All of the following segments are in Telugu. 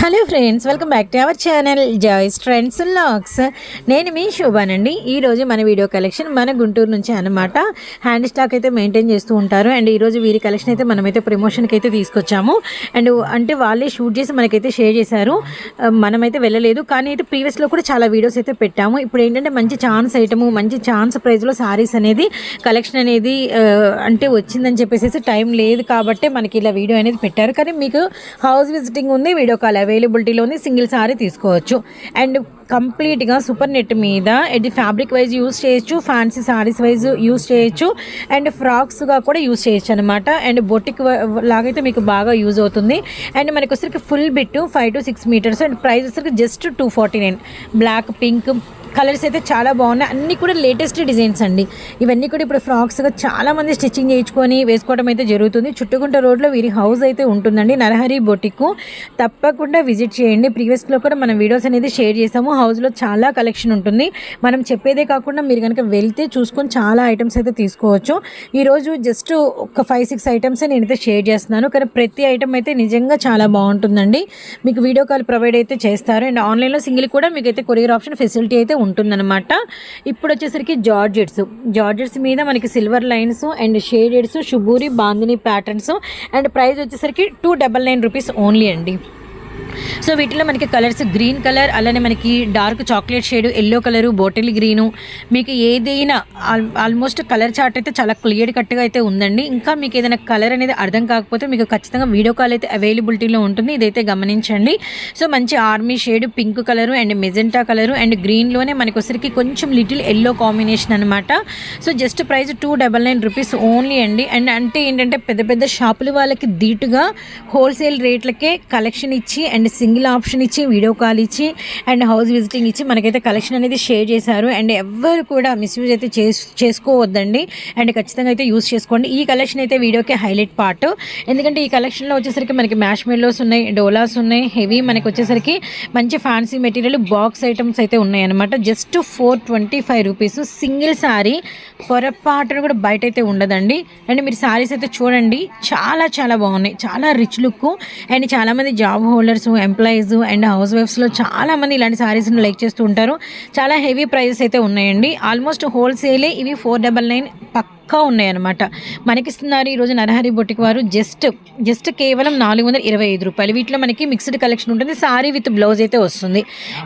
Hello friends welcome back to our channel joys trends lakhs. నేను మీ శోభానండి. ఈరోజు మన వీడియో కలెక్షన్ మన గుంటూరు నుంచి అన్నమాట. హ్యాండ్ స్టాక్ అయితే మెయింటైన్ చేస్తూ ఉంటారు. అండ్ ఈరోజు వీరి కలెక్షన్ అయితే మనమైతే ప్రమోషన్కి అయితే తీసుకొచ్చాము. అండ్ అంటే వాళ్ళే షూట్ చేసి మనకైతే షేర్ చేశారు. మనమైతే వెళ్ళలేదు. కానీ అయితే ప్రీవియస్లో కూడా చాలా వీడియోస్ అయితే పెట్టాము. ఇప్పుడు ఏంటంటే మంచి ఛాన్స్ ఐటము మంచి ఛాన్స్ ప్రైజ్లో సారీస్ అనేది కలెక్షన్ అనేది అంటే వచ్చిందని చెప్పేసి టైం లేదు కాబట్టి మనకి ఇలా వీడియో అనేది పెట్టారు. కానీ మీకు హౌస్ విజిటింగ్ ఉంది వీడియో కాల్ అవైలబిలిటీలో ఉంది సింగిల్ సారీ తీసుకోవచ్చు. అండ్ కంప్లీట్గా సూపర్ నెట్ మీద ఇది ఫ్యాబ్రిక్ వైజ్ యూస్ చేయొచ్చు ఫ్యాన్సీ సారీస్ వైజ్ యూస్ చేయొచ్చు అండ్ ఫ్రాక్స్గా కూడా యూస్ చేయొచ్చు అనమాట అండ్ బొటిక్ లాగైతే మీకు బాగా యూజ్ అవుతుంది. అండ్ మనకు వచ్చరికి full bit five to six meters and price వచ్చరికి just two forty nine. Black pink colours అయితే చాలా బాగున్నాయి. అన్నీ కూడా లేటెస్ట్ డిజైన్స్ అండి. ఇవన్నీ కూడా ఇప్పుడు ఫ్రాక్స్గా చాలా మంది స్టిచ్చింగ్ చేయించుకొని వేసుకోవడం అయితే జరుగుతుంది. చుట్టుకుంట రోడ్లో వీరి హౌస్ అయితే ఉంటుందండి. నరహరి బొటిక్. తప్పకుండా విజిట్ చేయండి. ప్రీవియస్లో కూడా మనం వీడియోస్ అనేది షేర్ చేసాము. హౌస్లో చాలా కలెక్షన్ ఉంటుంది. మనం చెప్పేదే కాకుండా మీరు కనుక వెళ్తే చూసుకొని చాలా ఐటమ్స్ అయితే తీసుకోవచ్చు. ఈరోజు జస్ట్ ఒక ఫైవ్ సిక్స్ ఐటమ్స్ నేనైతే షేర్ చేస్తున్నాను. కానీ ప్రతి ఐటమ్ అయితే నిజంగా చాలా బాగుంటుందండి. మీకు వీడియో కాల్ ప్రొవైడ్ అయితే చేస్తారు. అండ్ ఆన్లైన్లో సింగిల్ కూడా మీకు అయితే కొరియర్ ఆప్షన్ ఫెసిలిటీ అయితే ఉంటుందన్నమాట. ఇప్పుడు వచ్చేసరికి జార్జెట్స్. జార్జెట్స్ మీద మనకి silver lines and shadeds shibori bandhani patterns and price వచ్చేసరికి two double nine rupees only అండి. సో వీటిలో మనకి కలర్స్ గ్రీన్ కలర్ అలానే మనకి dark chocolate shade yellow colour bottle green. మీకు ఏదైనా ఆల్మోస్ట్ కలర్ చార్ట్ అయితే చాలా క్లియర్ కట్గా అయితే ఉందండి. ఇంకా మీకు ఏదైనా కలర్ అనేది అర్థం కాకపోతే మీకు ఖచ్చితంగా వీడియో కాల్ అయితే అవైలబిలిటీలో ఉంటుంది. ఇదైతే గమనించండి. సో మంచి army shade pink colour and magenta colour and గ్రీన్లోనే మనకి వచ్చరికి కొంచెం లిటిల్ ఎల్లో కాంబినేషన్ అనమాట so just price two double nine rupees only అండి. అండ్ అంటే ఏంటంటే పెద్ద పెద్ద షాపుల వాళ్ళకి ధీటుగా హోల్సేల్ రేట్లకే కలెక్షన్ ఇచ్చి అండ్ సింగిల్ ఆప్షన్ ఇచ్చి వీడియో కాల్ ఇచ్చి అండ్ హౌస్ విజిటింగ్ ఇచ్చి మనకైతే కలెక్షన్ అనేది షేర్ చేశారు. అండ్ ఎవ్వరు కూడా మిస్యూజ్ అయితే చేస్ చేసుకోవద్దండి. అండ్ ఖచ్చితంగా అయితే యూస్ చేసుకోండి. ఈ కలెక్షన్ అయితే వీడియోకి హైలైట్ పార్ట్. ఎందుకంటే ఈ కలెక్షన్లో వచ్చేసరికి మనకి మ్యాష్ మెల్లోస్ ఉన్నాయి డోలాస్ ఉన్నాయి హెవీ మనకి వచ్చేసరికి మంచి ఫ్యాన్సీ మెటీరియల్ బాక్స్ ఐటమ్స్ అయితే ఉన్నాయన్నమాట. Just four twenty five rupees. Single sari పొరపాటును కూడా బయట అయితే ఉండదండి. అండ్ మీరు సారీస్ అయితే చూడండి. చాలా చాలా బాగున్నాయి. చాలా రిచ్ లుక్. అండ్ చాలామంది job holders employees and house వైఫ్స్లో చాలామంది ఇలాంటి శారీస్ని లైక్ చేస్తూ ఉంటారు. చాలా హెవీ ప్రైజెస్ అయితే ఉన్నాయండి. ఆల్మోస్ట్ హోల్సేలే ఇవి ఫోర్ డబల్ నైన్ పక్క ఉన్నాయన్నమాట. మనకిస్తున్నారు ఈరోజు నరహరి బొట్టికి వారు జస్ట్ జస్ట్ కేవలం నాలుగు వందల ఇరవై ఐదు రూపాయలు. వీటిలో మనకి మిక్స్డ్ కలెక్షన్ ఉంటుంది. సారీ విత్ బ్లౌజ్ అయితే వస్తుంది.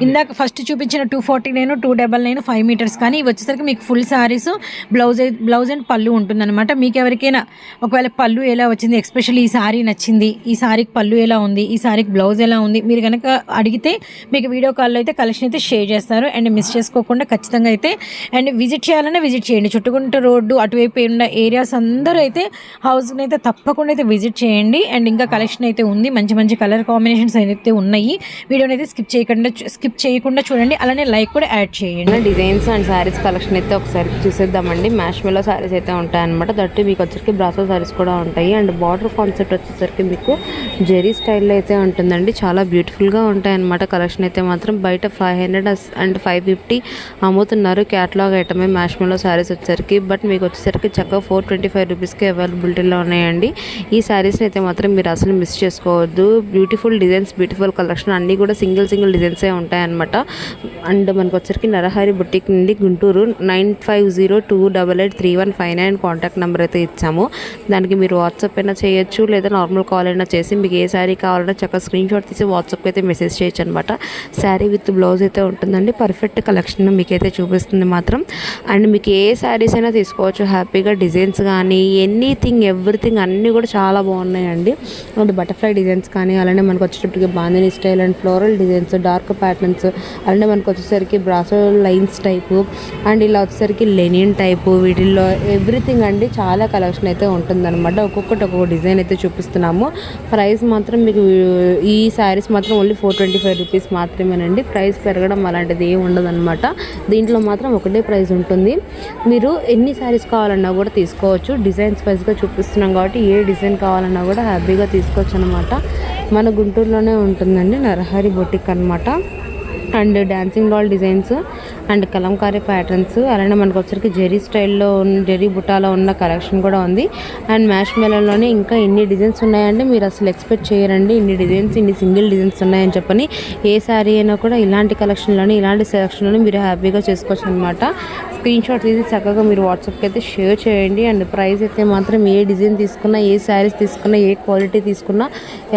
ఇందాక ఫస్ట్ చూపించిన two forty nine two double nine five meters కానీ ఇవి వచ్చేసరికి మీకు full saris blouse blouse and పళ్ళు ఉంటుందన్నమాట. మీకు ఎవరికైనా ఒకవేళ పళ్ళు ఎలా వచ్చింది ఎస్పెషల్లీ ఈ సారీ నచ్చింది ఈ సారీకి పళ్ళు ఎలా ఉంది ఈ సారీకి బ్లౌజ్ ఎలా ఉంది మీరు కనుక అడిగితే మీకు వీడియో కాల్లో అయితే కలెక్షన్ అయితే షేర్ చేస్తారు. అండ్ మిస్ చేసుకోకుండా ఖచ్చితంగా అయితే అండ్ విజిట్ చేయాలన్నా విజిట్ చేయండి. చుట్టుకుంట రోడ్డు అటువైపు ఉన్న ఏరియాస్ అందరూ అయితే హౌస్ని అయితే తప్పకుండా అయితే విజిట్ చేయండి. అండ్ ఇంకా కలెక్షన్ అయితే ఉంది. మంచి మంచి కలర్ కాంబినేషన్స్ అయితే ఉన్నాయి. వీడియోని అయితే స్కిప్ చేయకుండా స్కిప్ చేయకుండా చూడండి. అలానే లైక్ కూడా యాడ్ చేయండి. డిజైన్స్ అండ్ శారీస్ కలెక్షన్ అయితే ఒకసారి చూసేద్దామండి. మ్యాష్మెలో శారీస్ అయితే ఉంటాయన్నమాట. దట్ మీకు వచ్చరికి బ్రాసో శారీస్ కూడా ఉంటాయి. అండ్ బార్డర్ కాన్సెప్ట్ వచ్చేసరికి మీకు జెరీ స్టైల్లో అయితే ఉంటుందండి. చాలా బ్యూటిఫుల్గా ఉంటాయన్నమాట. కలెక్షన్ అయితే మాత్రం బయట five hundred and five fifty అమ్ముతున్నారు. క్యాటలాగ్ ఐటమే మ్యాష్ శారీస్ వచ్చేసరికి. బట్ మీకు వచ్చేసరికి చక్కగా ఫోర్ ట్వంటీ ఫైవ్ రూపీస్కి అవైలబిలిటీలో ఉన్నాయండి. ఈ శారీస్ని అయితే మాత్రం మీరు అసలు మిస్ చేసుకోవద్దు. బ్యూటిఫుల్ డిజైన్స్ బ్యూటిఫుల్ కలెక్షన్ అన్నీ కూడా సింగిల్ సింగిల్ డిజైన్సే ఉంటాయన్నమాట. అండ్ మనకు వచ్చరికి నరహరి బుటిక్ నుండి Guntur nine five zero two double eight three one five nine contact number అయితే ఇచ్చాము. దానికి మీరు వాట్సాప్ అయినా చేయొచ్చు లేదా నార్మల్ కాల్ అయినా చేసి మీకు ఏ శారీ కావాలన్నా చక్కగా స్క్రీన్ షాట్ తీసి వాట్సాప్కి అయితే మెసేజ్ చేయొచ్చు అనమాట శారీ విత్ బ్లౌజ్ అయితే ఉంటుందండి. పర్ఫెక్ట్ కలెక్షన్ మీకైతే చూపిస్తుంది మాత్రం. అండ్ మీకు ఏ శారీస్ అయినా తీసుకోవచ్చు. హ్యాపీగా డిజైన్స్ కానీ ఎనీథింగ్ ఎవ్రీథింగ్ అన్నీ కూడా చాలా బాగున్నాయండి. అండ్ బటర్ఫ్లై డిజైన్స్ కానీ అలానే మనకు వచ్చేటప్పటికి bandhani style and floral designs dark patterns అలానే మనకు వచ్చేసరికి బ్రాసో లైన్స్ టైపు అండ్ ఇలా వచ్చేసరికి లెనిన్ టైపు వీటిల్లో ఎవ్రీథింగ్ అండి చాలా కలెక్షన్ అయితే ఉంటుందన్నమాట. ఒక్కొక్కటి ఒక్కొక్క డిజైన్ అయితే చూపిస్తున్నాము. ప్రైస్ మాత్రం మీకు ఈ శారీస్ మాత్రం only four twenty five rupees మాత్రమేనండి. ప్రైస్ పెరగడం అలాంటిది ఏమి ఉండదన్నమాట. దీంట్లో మాత్రం ఒకటే ప్రైస్ ఉంటుంది. మీరు ఎన్ని శారీస్ కావాలన్నా కూడా తీసుకోవచ్చు. డిజైన్స్ వైజ్గా చూపిస్తున్నాం కాబట్టి ఏ డిజైన్ కావాలన్నా కూడా హ్యాపీగా తీసుకోవచ్చు అనమాట మన గుంటూరులోనే ఉంటుందండి నరహరి బొటిక్ అనమాట and dancing doll designs and Kalamkari patterns అలానే మనకు వచ్చరికి జెరీ స్టైల్లో ఉన్న జెరీ బుటాలో ఉన్న కలెక్షన్ కూడా ఉంది. అండ్ మ్యాష్ మెలన్లోనే ఇంకా ఇన్ని డిజైన్స్ ఉన్నాయంటే మీరు అసలు ఎక్స్పెక్ట్ చేయరండి. ఇన్ని డిజైన్స్ ఇన్ని సింగిల్ డిజైన్స్ ఉన్నాయని చెప్పని ఏ శారీ అయినా కూడా ఇలాంటి కలెక్షన్లోనే ఇలాంటి సెలక్షన్లోనే మీరు హ్యాపీగా చేసుకోవచ్చు అనమాట స్క్రీన్ షాట్ తీసి చక్కగా మీరు వాట్సాప్కి అయితే షేర్ చేయండి. అండ్ ప్రైస్ అయితే మాత్రం ఏ డిజైన్ తీసుకున్నా ఏ శారీస్ తీసుకున్నా ఏ క్వాలిటీ తీసుకున్నా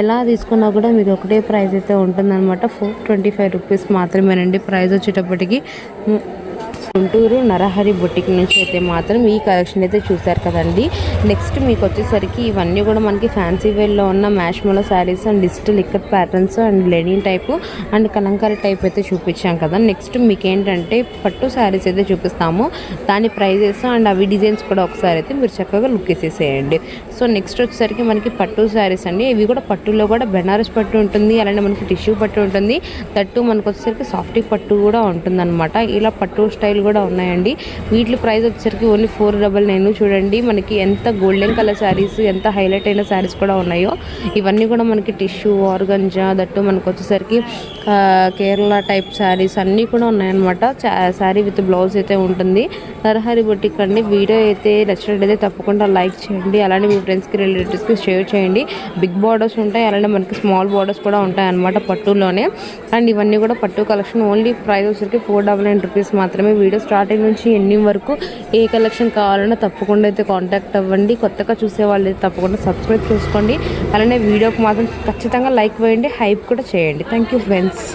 ఎలా తీసుకున్నా కూడా మీకు ఒకటే ప్రైస్ అయితే ఉంటుందన్నమాట. ఫోర్ ట్వంటీ ఫైవ్ రూపీస్ మాత్రమేనండి. ప్రైస్ వచ్చేటప్పటికి. గుంటూరు నరహరి బొటిక్ నుంచి అయితే మాత్రం ఈ కలెక్షన్ అయితే చూసారు కదండి. నెక్స్ట్ మీకు వచ్చేసరికి ఇవన్నీ కూడా మనకి ఫ్యాన్సీ వేర్లో ఉన్న మ్యాష్మోలో saris and digital ikkat patterns and linen type and Kalamkari type అయితే చూపించాం కదా. నెక్స్ట్ మీకు ఏంటంటే పట్టు శారీస్ అయితే చూపిస్తాము. దాని ప్రైజెస్ అండ్ అవి డిజైన్స్ కూడా ఒకసారి అయితే మీరు చక్కగా లుక్ వేసేసేయండి సో నెక్స్ట్ వచ్చేసరికి మనకి పట్టు శారీస్ అండి. ఇవి కూడా పట్టులో కూడా బెనారస్ పట్టు ఉంటుంది. అలానే మనకి టిష్యూ పట్టు ఉంటుంది. తట్టు మనకు వచ్చేసరికి సాఫ్టీ పట్టు కూడా ఉంటుందన్నమాట. ఇలా పట్టు స్టైల్ కూడా ఉన్నాయండి. వీటి ప్రైస్ వచ్చేసరికి ఓన్లీ ఫోర్ డబల్ నైన్ చూడండి. మనకి ఎంత గోల్డెన్ కలర్ శారీస్ ఎంత హైలైట్ అయిన శారీస్ కూడా ఉన్నాయో. ఇవన్నీ కూడా మనకి టిష్యూ ఆర్గంజా దట్టు మనకు వచ్చేసరికి కేరళ టైప్ శారీస్ అన్నీ కూడా ఉన్నాయన్నమాట. శారీ విత్ బ్లౌజ్ అయితే ఉంటుంది. నరహరి బొట్టిక్ అండి. వీడియో అయితే నచ్చినట్లయితే తప్పకుండా లైక్ చేయండి. అలానే మీ ఫ్రెండ్స్కి రిలేటివ్స్కి షేర్ చేయండి. బిగ్ బార్డర్స్ ఉంటాయి. అలానే మనకి స్మాల్ బార్డర్స్ కూడా ఉంటాయన్నమాట పట్టులోనే. అండ్ ఇవన్నీ కూడా పట్టు కలెక్షన్ ఓన్లీ ప్రైస్ వచ్చరికి ఫోర్ డబల్ నైన్ రూపీస్ మాత్రమే వీడియో స్టార్టింగ్ నుంచి ఎండింగ్ వరకు ఏ కలెక్షన్ కావాలన్నా తప్పకుండా అయితే కాంటాక్ట్ అవ్వండి. కొత్తగా చూసే వాళ్ళు అయితే తప్పకుండా సబ్స్క్రైబ్ చేసుకోండి. అలానే వీడియోకి మాత్రం ఖచ్చితంగా లైక్ వేయండి. హైప్ కూడా చేయండి. Thank you friends